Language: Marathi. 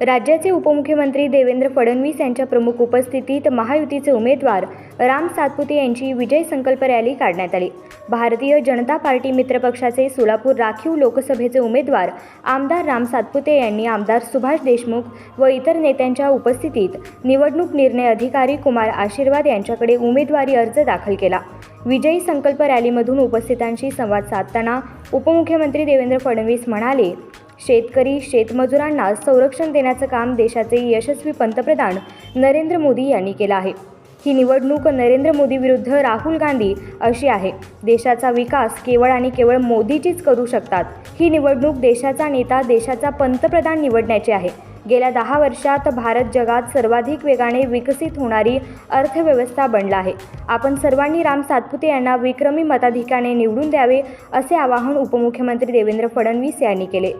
राज्याचे उपमुख्यमंत्री देवेंद्र फडणवीस यांच्या प्रमुख उपस्थितीत महायुतीचे उमेदवार राम सातपुते यांची विजय संकल्प रॅली काढण्यात आली. भारतीय जनता पार्टी मित्रपक्षाचे सोलापूर राखीव लोकसभेचे उमेदवार आमदार राम सातपुते यांनी आमदार सुभाष देशमुख व इतर नेत्यांच्या उपस्थितीत निवडणूक निर्णय अधिकारी कुमार आशीर्वाद यांच्याकडे उमेदवारी अर्ज दाखल केला. विजयी संकल्प रॅलीमधून उपस्थितांशी संवाद साधताना उपमुख्यमंत्री देवेंद्र फडणवीस म्हणाले शेतकरी शेतमजुरांना संरक्षण देण्याचं काम देशाचे यशस्वी पंतप्रधान नरेंद्र मोदी यांनी केलं आहे. ही निवडणूक नरेंद्र मोदी विरुद्ध राहुल गांधी अशी आहे. देशाचा विकास केवळ आणि केवळ मोदीचीच करू शकतात. ही निवडणूक देशाचा नेता देशाचा पंतप्रधान निवडण्याची आहे. गेल्या दहा वर्षात भारत जगात सर्वाधिक वेगाने विकसित होणारी अर्थव्यवस्था बनला आहे. आपण सर्वांनी राम सातपुते यांना विक्रमी मताधिकाने निवडून द्यावे असे आवाहन उपमुख्यमंत्री देवेंद्र फडणवीस यांनी केले.